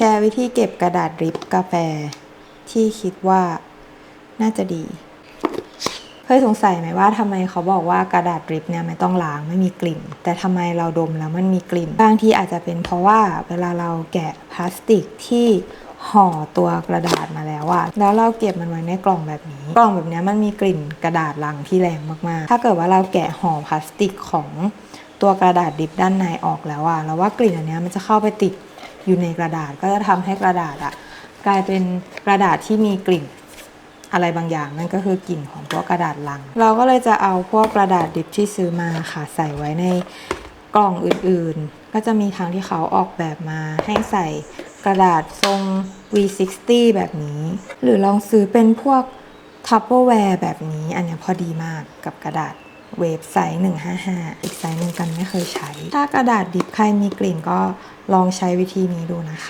แชร์วิธีเก็บกระดาษริปกาแฟ ที่คิดว่าน่าจะดี เคยสงสัยไหมว่าทำไมเขาบอกว่ากระดาษริปเนี่ยไม่ต้องล้างไม่มีกลิ่น แต่ทำไมเราดมแล้วมันมีกลิ่น บางทีอาจจะเป็นเพราะว่าเวลาเราแกะพลาสติกที่ห่อตัวกระดาษมาแล้วอะแล้วเราเก็บมันไว้ในกล่องแบบนี้ กล่องแบบนี้มันมีกลิ่นกระดาษลังที่แรงมากๆ ถ้าเกิดว่าเราแกะห่อพลาสติกของตัวกระดาษดิบด้านในออกแล้วอะเราว่ากลิ่นอันนี้มันจะเข้าไปติด อยู่ในกระดาษก็จะทำให้กระดาษอะกลายเป็นกระดาษที่มีกลิ่นอะไรบางอย่างนั่นก็คือกลิ่นของพวกกระดาษลัง เราก็เลยจะเอาพวกกระดาษดิบที่ซื้อมาค่ะใส่ไว้ในกล่องอื่นๆ ก็จะมีทางที่เขาออกแบบมาให้ใส่กระดาษทรง V60 แบบนี้ หรือลองซื้อเป็นพวกทัพเปอร์แวร์แบบนี้ อันนี้พอดีมากกับกระดาษเวฟไซส์155 อีกไซส์หนึ่งกันไม่เคยใช้ ถ้ากระดาษดิบใครมีกลิ่นก็ ลองใช้วิธีนี้ดูนะคะ